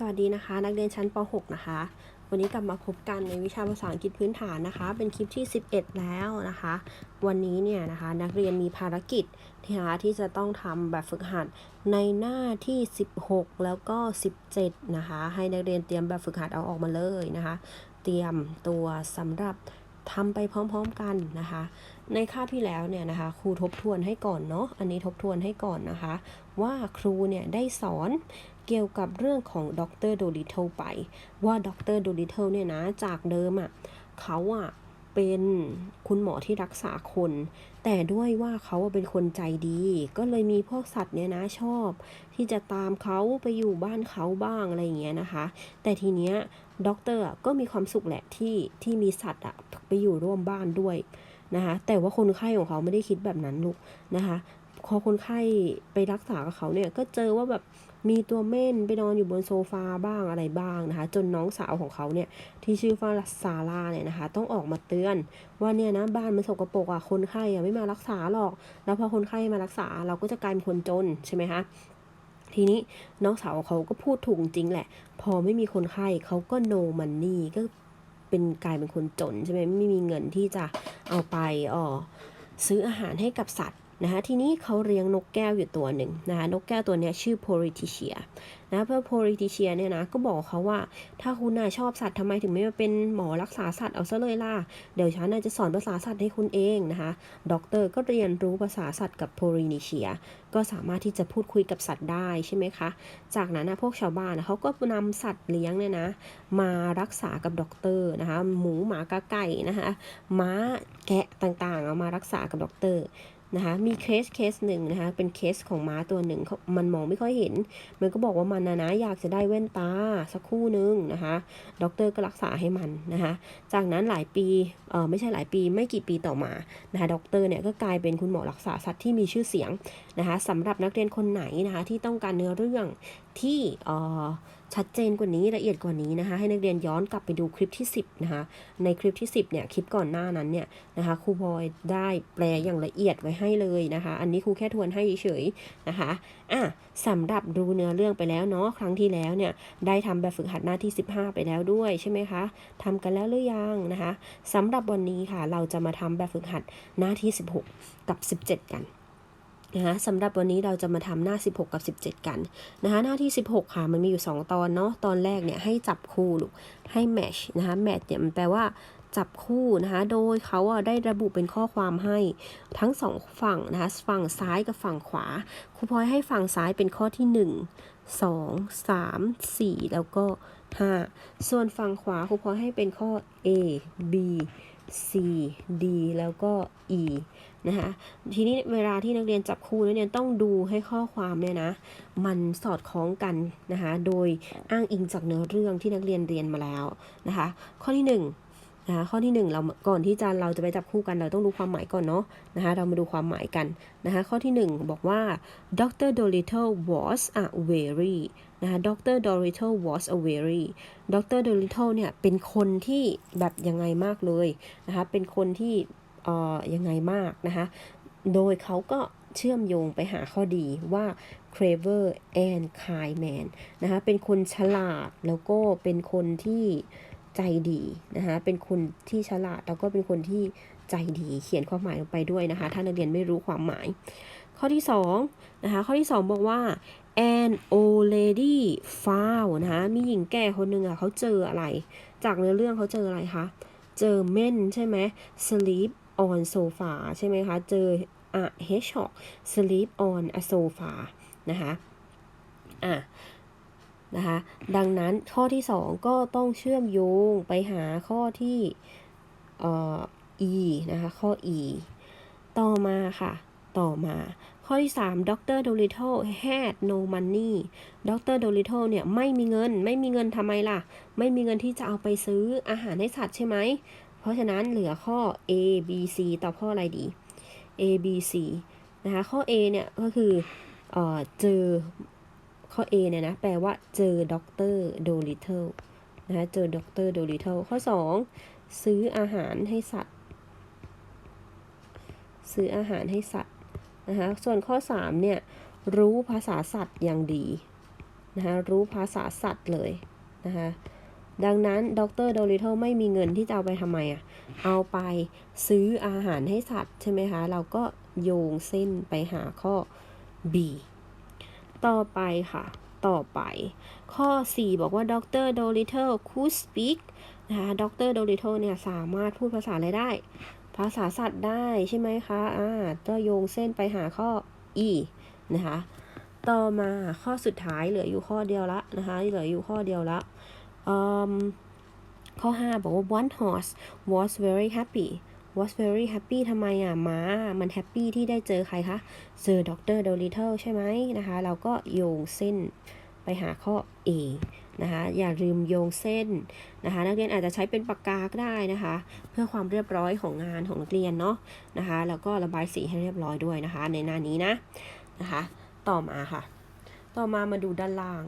สวัสดีนะคะ นักเรียนชั้นป .6 นะคะ วันนี้กลับมาพบกันในวิชาภาษาอังกฤษพื้นฐานนะคะ เป็นคลิปที่ 11 แล้วนะคะ วันนี้เนี่ยนะคะนักเรียนมีภารกิจนะคะที่จะต้องทำแบบฝึกหัดในหน้าที่ 16 แล้วก็ 17 นะคะ ให้นักเรียนเตรียมแบบฝึกหัดเอาออกมาเลยนะคะ เตรียมตัวสำหรับทำไปพร้อมๆกันนะคะ ในคาบที่แล้วเนี่ยนะคะครูทบทวนให้ก่อนเนาะอันนี้ทบทวนให้ก่อนนะคะ ว่าครูเนี่ยได้สอน เกี่ยวกับเรื่องของดรโดลิเทลไป ว่าดรโดลิเทลเนี่ยนะจากเดิมอะ่ะเขาอะ่ะเป็นคุณหมอที่รักษาคน แต่ด้วยว่าเขาเป็นคนใจดี ก็เลยมีพวกสัตว์เนี่ยนะชอบ ที่จะตามเขาไปอยู่บ้านเขาบ้างอะไรอย่างเงี้ยนะคะ แต่ทีเนี้ยด็อกเตอร์ก็มีความสุขแหละที่ที่มีสัตว์อะไปอยู่ร่วมบ้านด้วยนะคะแต่ว่าคนไข้ของเขาไม่ได้คิดแบบนั้นลูกนะคะพอคนไข้ไปรักษากับเขาเนี่ยก็เจอว่าแบบ มีตัวเม่นไปนอนอยู่บนโซฟาบ้างอะไรบ้างนะคะ จนน้องสาวของเขาเนี่ยที่ชื่อว่าซาร่าเนี่ยนะคะ ต้องออกมาเตือน ว่าเนี่ยนะบ้านมันสกปรกอะคนไข้อะไม่มารักษาหรอก แล้วพอคนไข้มารักษาเราก็จะกลายเป็นคนจนใช่ไหมคะทีนี้น้องสาวเขาก็พูดถูกจริงแหละ พอไม่มีคนไข้เขาก็โนมันนี่ก็เป็นกลายเป็นคนจนใช่ไหมไม่มีเงินที่จะเอาไปอ๋อซื้ออาหารให้กับสัตว์ นะคะทีนี้เขาเลี้ยงนกแก้วอยู่ตัวหนึ่งนะคะนกแก้วตัวนี้ชื่อโพริติเชียนะเพื่อโพริติเชียเนี่ยนะก็บอกเขาว่าถ้าคุณน่ะชอบสัตว์ทำไมถึงไม่มาเป็นหมอรักษาสัตว์เอาซะเลยล่ะเดี๋ยวฉันน่ะจะสอนภาษาสัตว์ให้คุณเองนะคะด็อกเตอร์ก็เรียนรู้ภาษาสัตว์กับโพริติเชีย ก็สามารถที่จะพูดคุยกับสัตว์ได้ใช่ไหมคะจากนั้นนะพวกชาวบ้านนะเขาก็นำสัตว์เลี้ยงเนี่ยนะมารักษากับด็อกเตอร์นะคะหมูหมากาไก่นะคะม้าแกะต่างๆเอามารักษากับด็อกเตอร์ นะคะมีเคสเคสหนึ่งนะคะเป็นเคสของม้าตัวหนึ่งมันมองไม่ค่อยเห็น มันก็บอกว่ามันนะนะอยากจะได้แว่นตาสักคู่หนึ่งนะคะด็อกเตอร์ก็รักษาให้มันนะคะจากนั้นหลายปีเออไม่ใช่หลายปีไม่กี่ปีต่อมานะคะด็อกเตอร์เนี่ยก็กลายเป็นคุณหมอรักษาสัตว์ที่มีชื่อเสียงนะคะสำหรับนักเรียนคนไหนนะคะที่ต้องการเนื้อเรื่องที่เออ ชัดเจนกว่านี้ละเอียดกว่านี้นะคะ ให้นักเรียนย้อนกลับไปดูคลิปที่ 10นะคะในคลิปที่ 10เนี่ยคลิปก่อนหน้านั้นเนี่ยนะคะครูบอยได้แปลอย่างละเอียดไว้ให้เลยนะคะ อันนี้ครูแค่ทวนให้เฉยๆนะคะอะสำหรับดูเนื้อเรื่องไปแล้วเนาะครั้งที่แล้วเนี่ยได้ทำแบบฝึกหัดหน้าที่ 15 ไปแล้วด้วยใช่ไหมคะทำกันแล้วหรือยังนะคะสำหรับวันนี้ค่ะเราจะมาทำแบบฝึกหัดหน้าที่ 16 กับ 17 กัน นะคะสำหรับวันนี้เราจะมาทำหน้า 16 กับ 17 กันนะคะหน้าที่ 16 ค่ะ มันมีอยู่ 2 ตอนเนาะตอนแรกเนี่ยให้จับคู่ลูกให้แมชนะคะแมชเนี่ยมันแปลว่าจับคู่นะคะโดยเขาอะได้ระบุเป็นข้อความให้ทั้งสองฝั่งนะคะฝั่งซ้ายกับฝั่งขวาครูพลอยให้ฝั่งซ้ายเป็นข้อที่ 1 2 3 4 แล้วก็ 5 ส่วนฝั่งขวาครูพลอยให้เป็นข้อ A B C D แล้วก็ E นะคะทีนี้เวลาที่นักเรียนจับคู่นักเรียนต้องดูให้ข้อความเนี่ยนะ มันสอดคล้องกันนะคะโดยอ้างอิงจากเนื้อเรื่องที่นักเรียนเรียนมาแล้วนะคะ ข้อที่ 1 นะคะข้อที่ 1 เราก่อนที่จะเราจะไปจับคู่กันเราต้องดูความหมายก่อนเนาะนะคะเรามาดูความหมายกันนะคะข้อที่ 1 บอกว่า Dr. Dolittle was a very นะคะ Dr. Dolittle was a very Dr. Dolittle เนี่ยเป็นคนที่แบบยังไงมากเลยนะคะเป็นคนที่เอ่อยังไงมากนะคะโดยเขาก็เชื่อมโยงไปหาข้อดีว่า clever and kind man นะคะเป็นคนฉลาดแล้วก็เป็นคนที่ ใจดีนะคะเป็นคนที่ฉลาดแล้วก็เป็นคนที่ใจดีเขียนความหมายลงไปด้วยนะคะ ถ้านักเรียนไม่รู้ความหมาย ข้อที่2นะคะข้อที่ 2 บอกว่า an old lady found นะคะมีหญิงแก่คนหนึ่งอะเขาเจออะไร จากเนื้อเรื่องเขาเจออะไรคะเจอเม่นใช่ไหม sleep on sofa ใช่ไหมคะ เจอ a hedgehog sleep on a sofa นะคะอะ นะคะ ดังนั้นข้อที่ 2 ก็ต้องเชื่อมโยงไปหาข้อที่เอ่อ e นะคะ ข้อ e ต่อมาค่ะ ต่อมา ข้อที่3 Dr. Dolittle had no money Dr. Dolittle เนี่ยไม่มีเงิน ไม่มีเงินทำไมล่ะ ไม่มีเงินที่จะเอาไปซื้ออาหารให้สัตว์ใช่ไหม เพราะฉะนั้นเหลือข้อ A B C ตอบข้ออะไรดี A B C นะคะ ข้อ A เนี่ยก็คือเอ่อเจอ ข้อ A เนี่ยนะ แปลว่าเจอด็อกเตอร์โดลิเทิลนะคะเจอด็อกเตอร์โดลิเทิลข้อ 2 ซื้ออาหารให้สัตว์ ซื้ออาหารให้สัตว์นะคะส่วนข้อ 3 เนี่ย รู้ภาษาสัตว์อย่างดีนะคะรู้ภาษาสัตว์เลยนะคะดังนั้นดรโดลิเทลไม่มีเงินที่จะเอาไปทำไมอะ เอาไปซื้ออาหารให้สัตว์ใช่ไหมคะ เราก็โยงเส้นไปหาข้อ B ต่อไปค่ะ ต่อไป ข้อ 4 บอกว่าดรโดลิท could speak นะคะดรโดลิทเนี่ยสามารถพูดภาษาอะไรได้ ภาษาสัตว์ได้ใช่ไหมคะอ่าก็โยงเส้นไปหาข้อ E นะคะ ต่อมาข้อสุดท้ายเหลืออยู่ข้อเดียวละนะคะ เหลืออยู่ข้อเดียวละอืมข้อ 5 บอกว่า one horse was very happy was very happy ทำไมอะม้ามันแฮปปี้ที่ได้เจอใครคะ เจอด็อกเตอรโดลิเทลใช่ไหมนะคะ เราก็โยงเส้นไปหาข้อ A นะคะ อย่าลืมโยงเส้นนะคะ นักเรียนอาจจะใช้เป็นปากกาก็ได้นะคะ เพื่อความเรียบร้อยของงานของนักเรียนเนาะนะคะ แล้วก็ระบายสีให้เรียบร้อยด้วยนะคะ ในหน้านี้นะนะคะ ต่อมาค่ะ ต่อมามาดูด้านล่าง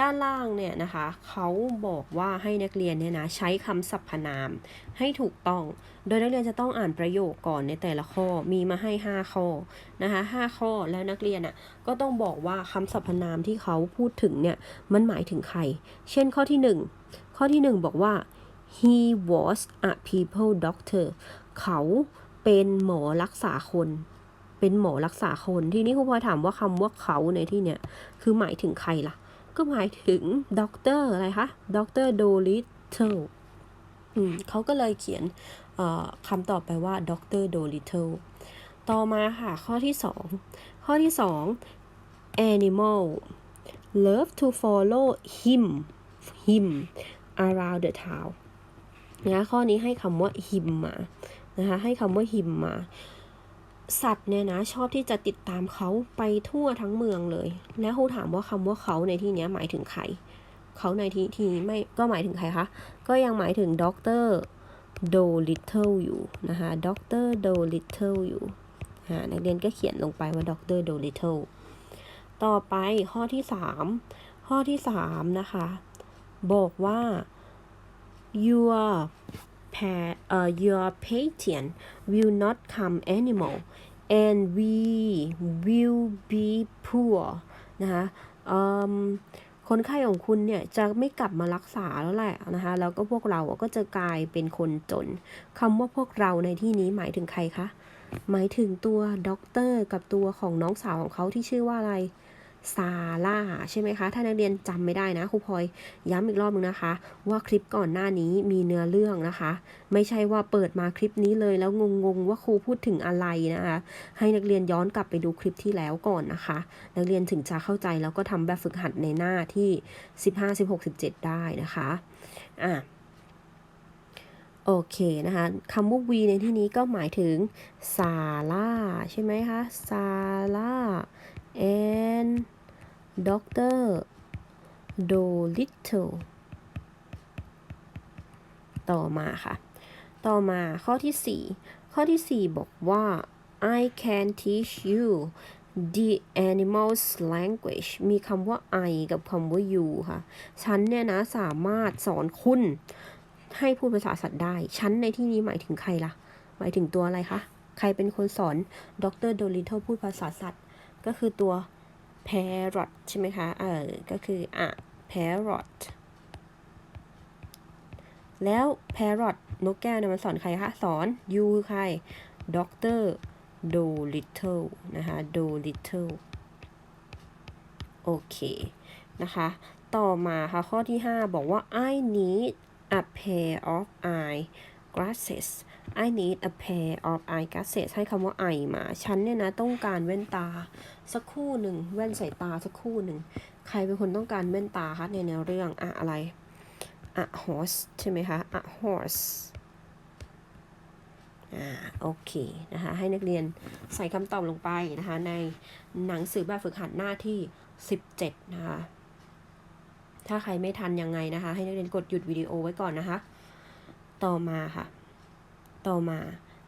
ด้านล่างเนี่ยนะคะเขาบอกว่าให้นักเรียนเนี่ยนะใช้คำสรรพนามให้ถูกต้อง โดยนักเรียนจะต้องอ่านประโยคก่อนในแต่ละข้อ มีมาให้ 5 ข้อนะคะ5ข้อแล้วนักเรียนอะก็ต้องบอกว่าคำสรรพนามที่เขาพูดถึงเนี่ยมันหมายถึงใคร เช่นข้อที่ 1 ข้อที่ 1 บอกว่า he was a people doctor เขาเป็นหมอรักษาคน เป็นหมอรักษาคน ทีนี้ครูพลอยถามว่าคำว่าเขาในที่เนี้ยคือหมายถึงใครล่ะ ก็หมายถึงด็อกเตอร์อะไรคะด็อกเตอร์โดลิทเทลเขาก็เลยเขียน คำตอบไปว่าด็อกเตอร์โดลิเทลต่อมาค่ะข้อที่ 2 ข้อที่ 2 animal love to follow him him around the town นะข้อนี้ให้คำว่า him มานะคะให้คำว่า him มา สัตว์เนี่ยนะชอบที่จะติดตามเขาไปทั่วทั้งเมืองเลย แล้วครูถามว่าคำว่าเขาในที่นี้หมายถึงใครเขาในที่ที่ไม่ก็หมายถึงใครคะ ก็ยังหมายถึงด็อกเตอร์ โดลิทเทิลอยู่นะคะด็อกเตอร์โดลิทเทิลอยู่นักเรียนก็เขียนลงไปว่าด็อกเตอร์โดลิทเทิลต่อไปข้อที่ 3 ข้อที่ 3 นะคะ บอกว่า your pa- uh, your patient will not come anymore and we will be poor นะคะ um คนไข้ของคุณเนี่ยจะไม่กลับมารักษาแล้วแหละนะคะแล้วก็พวกเราก็จะกลายเป็นคนจนคำว่าพวกเราในที่นี้หมายถึงใครคะหมายถึงตัวด็อกเตอร์กับตัวของน้องสาวของเขาที่ชื่อว่าอะไร ซาร่าใช่ไหมคะ ถ้านักเรียนจำไม่ได้นะครูพลอยย้ำอีกรอบนึงนะคะ ว่าคลิปก่อนหน้านี้มีเนื้อเรื่องนะคะ ไม่ใช่ว่าเปิดมาคลิปนี้เลยแล้วงงๆว่าครูพูดถึงอะไรนะคะ ให้นักเรียนย้อนกลับไปดูคลิปที่แล้วก่อนนะคะ นักเรียนถึงจะเข้าใจแล้วก็ทำแบบฝึกหัดในหน้าที่ 15 16 17 ได้นะคะอะโอเคนะคะคำว่า V ในที่นี้ก็หมายถึงซาร่าใช่ไหมคะซาร่า and Dr. Dolittle ต่อมาค่ะ ต่อมาข้อที่ 4 ข้อที่ 4 บอกว่า I can teach you the animals language มีคำว่า I กับคำว่า you ค่ะ ฉันเนี่ยนะสามารถสอนคุณ ให้พูดภาษาสัตว์ได้ ฉันในที่นี้หมายถึงใครล่ะ หมายถึงตัวอะไรคะ ใครเป็นคนสอนดรโดลิทเทิลพูดภาษาสัตว์ ก็คือตัว parrot ใช่ไหมคะ เออ ก็คืออะ parrot แล้ว parrot นกแก้วเนี่ยมันสอนใครคะ สอน you คือใคร dr dolittle นะคะ dolittle โอเค นะคะ ต่อมาค่ะ ข้อที่ 5 บอกว่า I need a pair of eye glasses I need a pair of eye glasses ให้คำว่า I มา ฉันเนี่ยนะต้องการแว่นตา สักคู่หนึ่ง แว่นสายตาสักคู่หนึ่ง ใครเป็นคนต้องการแว่นตาคะในแนวเรื่องอะอะไรอะ horse ใช่ไหมคะอะ horse อ่าโอเคนะคะ ให้นักเรียนใส่คำตอบลงไปนะคะ ในหนังสือแบบฝึกหัดหน้าที่ 17 นะคะ ถ้าใครไม่ทันยังไงนะคะ ให้นักเรียนกดหยุดวิดีโอไว้ก่อนนะคะ ต่อมาค่ะ ต่อมา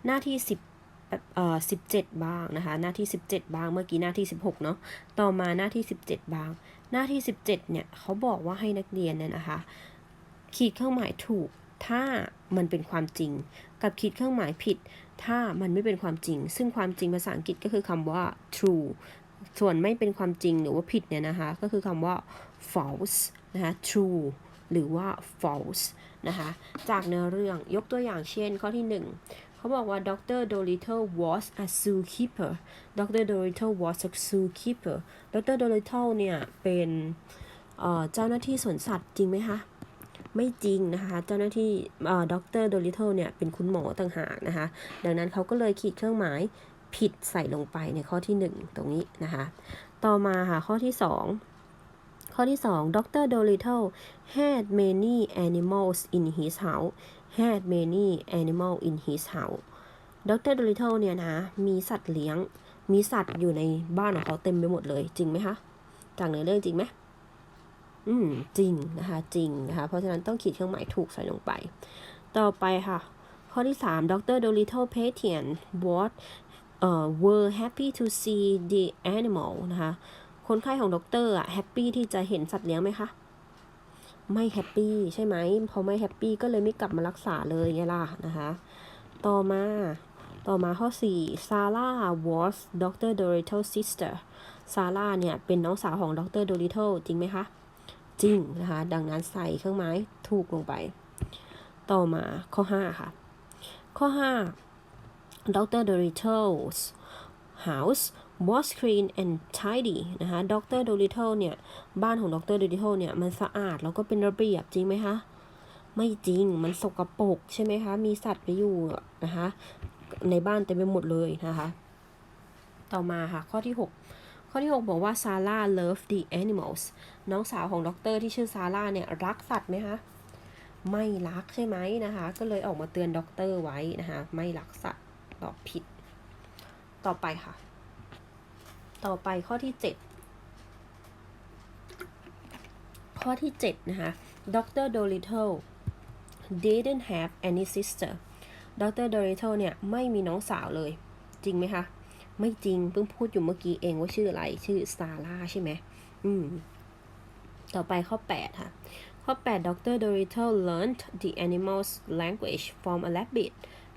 หน้าที่ 10เอ่อ17 บ้างนะคะ หน้าที่ 17 บ้าง เมื่อกี้หน้าที่ 16 เนาะ ต่อมาหน้าที่ 17 บ้าง หน้าที่ 17 เนี่ยเขาบอกว่าให้นักเรียนเนี่ยนะคะ ขีดเครื่องหมายถูก ถ้ามันเป็นความจริง กับขีดเครื่องหมายผิด ถ้ามันไม่เป็นความจริง ซึ่งความจริงภาษาอังกฤษก็คือคำว่า true ส่วนไม่เป็นความจริงหรือว่าผิดเนี่ยนะคะ ก็คือคำว่า false นะคะ true หรือว่า false นะคะจากเนื้อเรื่องยกตัวอย่างเช่นข้อที่ 1 เขาบอกว่า Dr. Dolittle was a zookeeper Dr. Dolittle was a zookeeper Dr. Dolittle เนี่ยเป็นเจ้าหน้าที่สวนสัตว์จริงไหมคะไม่จริงนะคะ เจ้าหน้าที่ด็อกเตอร์โดลิเทลเนี่ยเป็นคุณหมอต่างหากนะคะ ดังนั้นเขาก็เลยขีดเครื่องหมายผิดใส่ลงไปในข้อที่ 1 ตรงนี้นะคะ ต่อมาค่ะข้อที่ 2 ข้อที่2 Dr. Dolittle had many animals in his house had many animal in his house Dr. Dolittle เนี่ยนะ มีสัตว์เลี้ยง มีสัตว์อยู่ในบ้านของเขาเต็มไปหมดเลย จริงไหมคะ จากเนื้อเรื่องจริงไหมอืม จริงนะคะ จริงนะคะ เพราะฉะนั้นต้องขีดเครื่องหมายถูกใส่ลงไป ต่อไปค่ะ ข้อที่3 Dr. Dolittle patient what uh, were happy to see the animal นะคะ คนไข้ของด็อกเตอร์อะแฮปปี้ที่จะเห็นสัตว์เลี้ยงไหมคะไม่แฮปปี้ใช่ไหมพอไม่แฮปปี้ก็เลยไม่กลับมารักษาเลยไงล่ะนะคะ ต่อมา ต่อมาข้อ4 Sarah was Dr. Dolittle sister Sarah เนี่ยเป็นน้องสาวของดร Dolittle จริงไหมคะ จริงนะคะ ดังนั้นใส่เครื่องหมายถูกลงไป ต่อมาข้อ 5 ค่ะ ข้อ 5 Dr. Dorittle's house was clean and tidy นะคะ Dr. Dolittle เนี่ย บ้านของ Dr. Dolittle เนี่ย มันสะอาดแล้วก็เป็นระเบียบจริงไหมคะ ไม่จริงมันสกปรกใช่ไหมคะ มีสัตว์ไปอยู่นะคะ ในบ้านเต็มไปหมดเลยนะคะ ต่อมาค่ะ ข้อที่ 6 ข้อที่ 6 บอกว่าซาร่า love the animals น้องสาวของด็อกเตอร์ที่ชื่อซาร่าเนี่ยรักสัตว์ไหมคะไม่รักใช่ไหมนะคะ ก็เลยออกมาเตือนด็อกเตอร์ไว้นะคะ ไม่รักสัตว์ตอบผิด ต่อไปค่ะ ต่อไปข้อที่ 7 ข้อที่ 7 นะคะ Dr. Dolittle didn't have any sister Dr. Dolittle เนี่ย ไม่มีน้องสาวเลย จริงไหมคะ ไม่จริง เพิ่งพูดอยู่เมื่อกี้เองว่าชื่ออะไร ชื่อซาร่าใช่ไหมอืม ต่อไปข้อ 8 ค่ะ ข้อ8 Dr. Dolittle learned the animal's language from a rabbit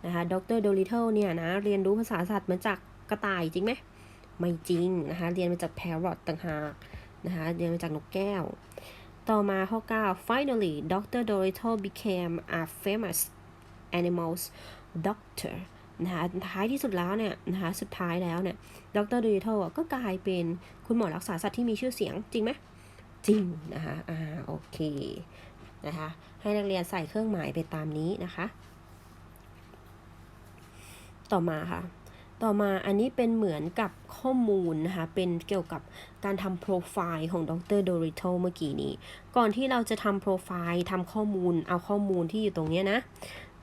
นะคะ Dr. Dolittle เนี่ยนะ เรียนรู้ภาษาสัตว์มาจากกระต่ายจริงไหม ไม่จริงนะคะเรียนมาจาก parrot ต่างหากนะคะเรียนมาจากนกแก้ว ต่อมาข้อ 9 finally Dr. Dolittle became a famous animals doctor นะคะท้ายที่สุดแล้วเนี่ยนะคะสุดท้ายแล้วเนี่ยดรดูริทก็กลายเป็นคุณหมอรักษาสัตว์ที่มีชื่อเสียงจริงไหมจริงนะคะอ่าโอเคนะคะให้นักเรียนใส่เครื่องหมายไปตามนี้นะคะ ต่อมาค่ะ ต่อมาอันนี้เป็นเหมือนกับข้อมูลนะคะ เป็นเกี่ยวกับการทำโปรไฟล์ของดรโดริโทเมื่อกี้นี้ ก่อนที่เราจะทำโปรไฟล์ทำข้อมูล เอาข้อมูลที่อยู่ตรงนี้นะ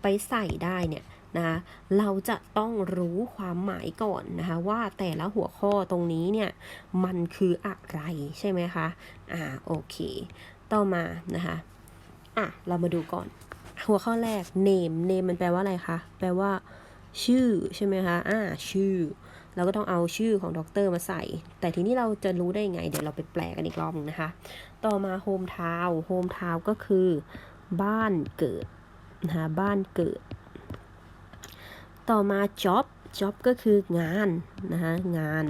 ไปใส่ได้เนี่ยนะคะเราจะต้องรู้ความหมายก่อนนะคะว่าแต่ละหัวข้อตรงนี้เนี่ยมันคืออะไรใช่ไหมคะอ่าโอเค ต่อมานะคะอะเรามาดูก่อน หัวข้อแรก name name มันแปลว่าอะไรคะแปลว่า ชื่อใช่ไหมคะอ่าชื่อ เราก็ต้องเอาชื่อของด็อกเตอร์มาใส่ แต่ทีนี้เราจะรู้ได้ไง เดี๋ยวเราไปแปลกันอีกรอบนึงนะคะ ต่อมา home town home town ก็คือ บ้านเกิดนะคะบ้านเกิด ต่อมา job job ก็คืองานนะคะงาน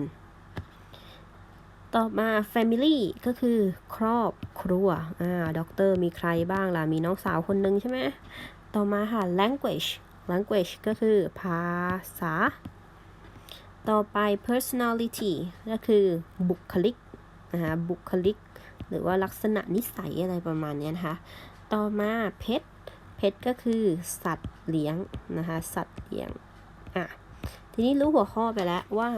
ต่อมา family ก็คือครอบครัว อ่าด็อกเตอร์มีใครบ้างล่ะ มีน้องสาวคนหนึ่งใช่ไหม ต่อมาค่ะ language language ก็คือภาษา ต่อไป personality ก็คือบุคลิกนะคะบุคลิก หรือว่าลักษณะนิสัยอะไรประมาณนี้นะคะ ต่อมา pet pet ก็คือสัตว์เลี้ยงนะคะ สัตว์เลี้ยง อะ ทีนี้รู้หัวข้อไปแล้วว่า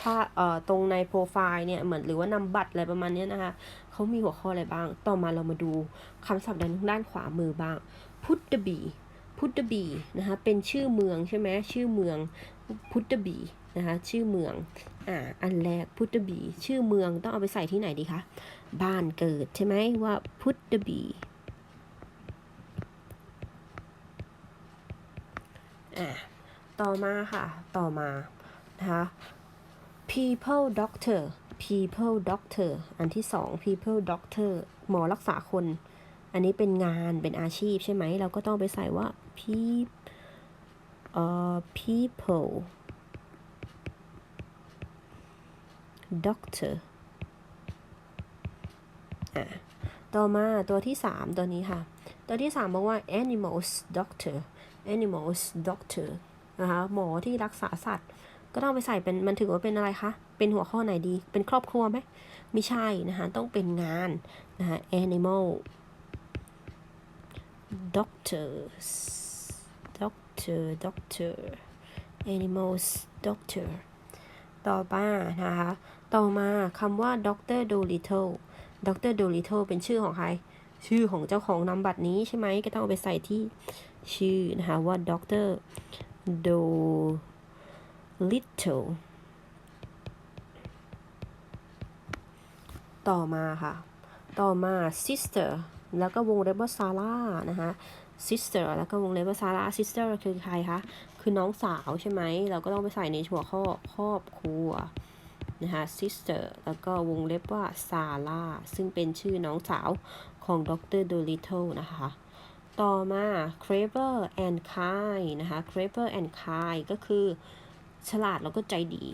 ถ้าเอ่อตรงในโปรไฟล์เนี่ยเหมือนหรือว่านำบัตรอะไรประมาณนี้นะคะเขามีหัวข้ออะไรบ้าง ต่อมาเรามาดูคำศัพท์ด้านด้านขวามือบ้าง put the b put the b นะคะ เป็นชื่อเมืองใช่ไหมชื่อเมือง put the b นะคะ ชื่อเมือง อ่า อันแรก put the b ชื่อเมืองต้องเอาไปใส่ที่ไหนดีคะ บ้านเกิดใช่ไหมว่า put the b อ่าต่อมาค่ะ ต่อมานะคะ people doctor people doctor อันที่สอง people doctor หมอรักษาคน อันนี้เป็นงานเป็นอาชีพใช่ไหม เราก็ต้องไปใส่ว่า peop เอ่อ people doctor อะต่อมาตัวที่ 3 ตัวนี้ค่ะ ตัวที่ 3 บอกว่า animals doctor animals doctor นะคะหมอที่รักษาสัตว์ ก็ต้องไปใส่เป็นมันถือว่าเป็นอะไรคะ เป็นหัวข้อไหนดี เป็นครอบครัวไหมไม่ใช่นะคะต้องเป็นงานนะคะ animal doctors doctor doctor animals doctor ต่อมานะคะ ต่อมาคำว่า doctor dolittle doctor dolittle เป็นชื่อของใคร ชื่อของเจ้าของนามบัตรนี้ใช่ไหม ก็ต้องเอาไปใส่ที่ชื่อนะคะว่า doctor dolittle ต่อมาค่ะ ต่อมา sister แล้วก็วงเล็บว่าซาร่านะคะ sister แล้วก็วงเล็บว่าซาร่า sister คือใครคะ คือน้องสาวใช่ไหม เราก็ต้องไปใส่ในหัวข้อครอบครัวนะคะ sister แล้วก็วงเล็บว่าซาร่าซึ่งเป็นชื่อน้องสาวของดร Dolittle นะคะ ต่อมา clever and kind นะคะ clever and kind ก็คือฉลาดแล้วก็ใจดี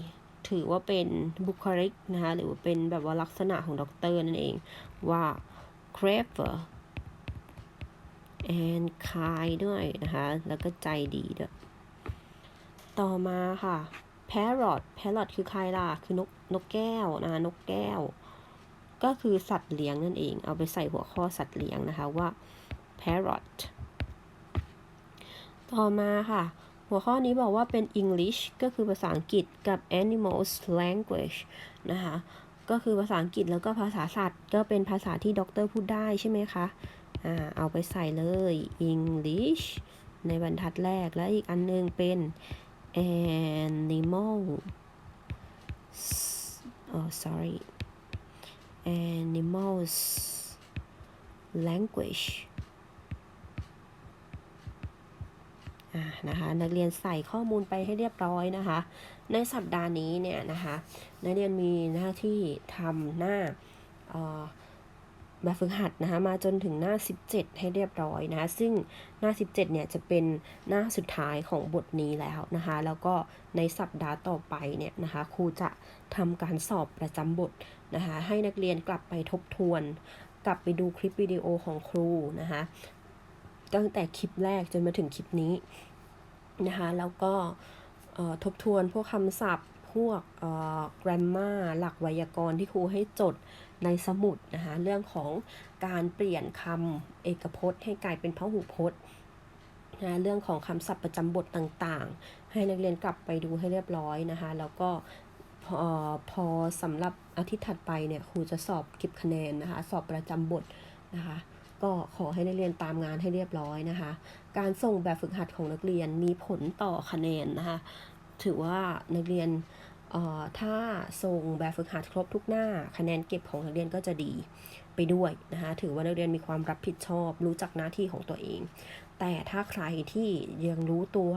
ถือว่าเป็นบุคลิกนะคะ หรือว่าเป็นแบบว่าลักษณะของด็อกเตอร์นั่นเองว่า clever and kind ด้วยนะคะ แล้วก็ใจดีด้วย ต่อมาค่ะ parrot parrot คือใครล่ะ คือนกนกแก้วนะคะนกแก้ว ก็คือสัตว์เลี้ยงนั่นเอง เอาไปใส่หัวข้อสัตว์เลี้ยงนะคะว่า parrot ต่อมาค่ะ หัวข้อนี้บอกว่าเป็น English ก็คือภาษาอังกฤษกับ Animals Language นะคะ ก็คือภาษาอังกฤษแล้วก็ภาษาสัตว์ ก็เป็นภาษาที่ด็อกเตอร์พูดได้ใช่ไหมคะ อ่าเอาไปใส่เลย English ในบรรทัดแรกและอีกอันนึงเป็น animal oh sorry animals language นะคะนักเรียนใส่ข้อมูลไปให้เรียบร้อยนะคะ ในสัปดาห์นี้เนี่ยนะคะ นักเรียนมีหน้าที่ทำหน้า แบบฝึกหัดนะคะมาจนถึงหน้า 17 ให้เรียบร้อยนะคะซึ่งหน้า 17 เนี่ยจะเป็นหน้าสุดท้ายของบทนี้แล้วนะคะแล้วก็ในสัปดาห์ต่อไปเนี่ยนะคะครูจะทำการสอบประจำบทนะคะให้นักเรียนกลับไปทบทวน กลับไปดูคลิปวิดีโอของครูนะคะตั้งแต่คลิปแรกจนมาถึงคลิปนี้นะคะแล้วก็ทบทวนพวกคำศัพท์พวก grammar หลักไวยากรณ์ที่ครูให้จด ในสมุดนะคะเรื่องของการเปลี่ยนคำเอกพจน์ ให้กลายเป็นพหูพจน์นะเรื่องของคำศัพท์ประจำบทต่างๆ ให้นักเรียนกลับไปดูให้เรียบร้อยนะคะ แล้วก็พอพอสำหรับอาทิตย์ถัดไปเนี่ยครูจะสอบเก็บคะแนนนะคะ สอบประจำบทนะคะก็ขอให้นักเรียนตามงานให้เรียบร้อยนะคะ การส่งแบบฝึกหัดของนักเรียนมีผลต่อคะแนนนะคะ ถือว่านักเรียน ถ้าส่งแบบฝึกหัดครบทุกหน้า คะแนนเก็บของนักเรียนก็จะดีไปด้วยนะคะ ถือว่านักเรียนมีความรับผิดชอบ รู้จักหน้าที่ของตัวเอง แต่ถ้าใครที่ยังรู้ตัว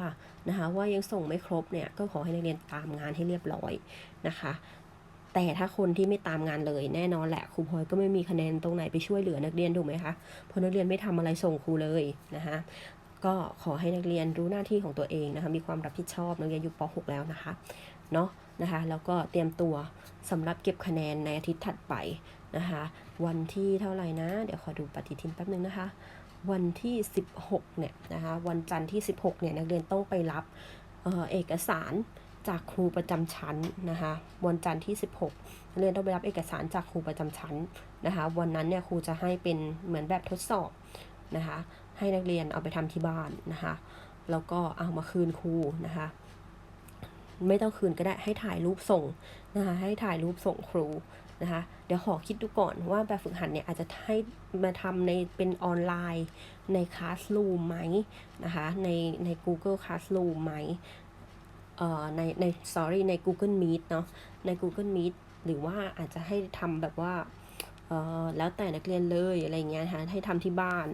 นะคะว่ายังส่งไม่ครบเนี่ย ก็ขอให้นักเรียนตามงานให้เรียบร้อยนะคะ แต่ถ้าคนที่ไม่ตามงานเลยแน่นอนแหละครูพลอยก็ไม่มีคะแนนตรงไหนไปช่วยเหลือนักเรียนถูกไหมคะ เพราะนักเรียนไม่ทำอะไรส่งครูเลยนะคะก็ขอให้นักเรียนรู้หน้าที่ของตัวเองนะคะ มีความรับผิดชอบนักเรียนอยู่ป .6 แล้วนะคะ เนาะนะคะแล้วก็เตรียมตัวสำหรับเก็บคะแนนในอาทิตย์ถัดไปนะคะวันที่เท่าไหร่นะ เดี๋ยวขอดูปฏิทินแป๊บนึงนะคะ วันที่ 16เนี่ยนะคะวันจันทร์ที่ 16เนี่ยนักเรียนต้องไปรับเออเอกสารจากครูประจำชั้นนะคะวันจันทร์ที่ 16นักเรียนต้องไปรับเอกสารจากครูประจำชั้นนะคะวันนั้นเนี่ยครูจะให้เป็นเหมือนแบบทดสอบนะคะให้นักเรียนเอาไปทำที่บ้านนะคะแล้วก็เอามาคืนครูนะคะ ไม่ต้องคืนก็ได้ให้ถ่ายรูปส่งนะคะ ให้ถ่ายรูปส่งครูนะคะ เดี๋ยวขอคิดดูก่อนว่าแบบฝึกหัดเนี่ยอาจจะให้มาทำในเป็นออนไลน์ในคลาสรูมไหมนะคะ ในใน Google Classroom ไหมเอ่อในใน sorry ใน Google Meet เนาะใน Google Meet หรือว่าอาจจะให้ทำแบบว่าเอ่อแล้วแต่นักเรียนเลยอะไรเงี้ยนะคะให้ทำที่บ้าน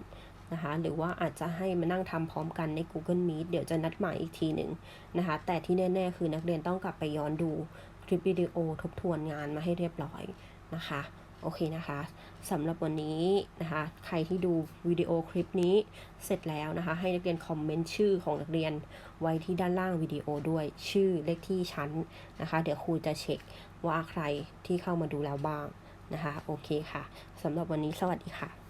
นะคะ หรือว่าอาจจะให้มานั่งทำพร้อมกันใน Google Meet เดี๋ยวจะนัดหมายอีกทีหนึ่งนะคะ แต่ที่แน่ ๆ คือนักเรียนต้องกลับไปย้อนดูคลิปวิดีโอทบทวนงานมาให้เรียบร้อยนะคะโอเคนะคะสำหรับวันนี้นะคะ ใครที่ดูวิดีโอคลิปนี้เสร็จแล้วนะคะ ให้นักเรียนคอมเมนต์ชื่อของนักเรียนไว้ที่ด้านล่างวิดีโอด้วยชื่อเลขที่ชั้นนะคะ เดี๋ยวครูจะเช็คว่าใครที่เข้ามาดูแล้วบ้างนะคะ โอเคค่ะสำหรับวันนี้สวัสดีค่ะ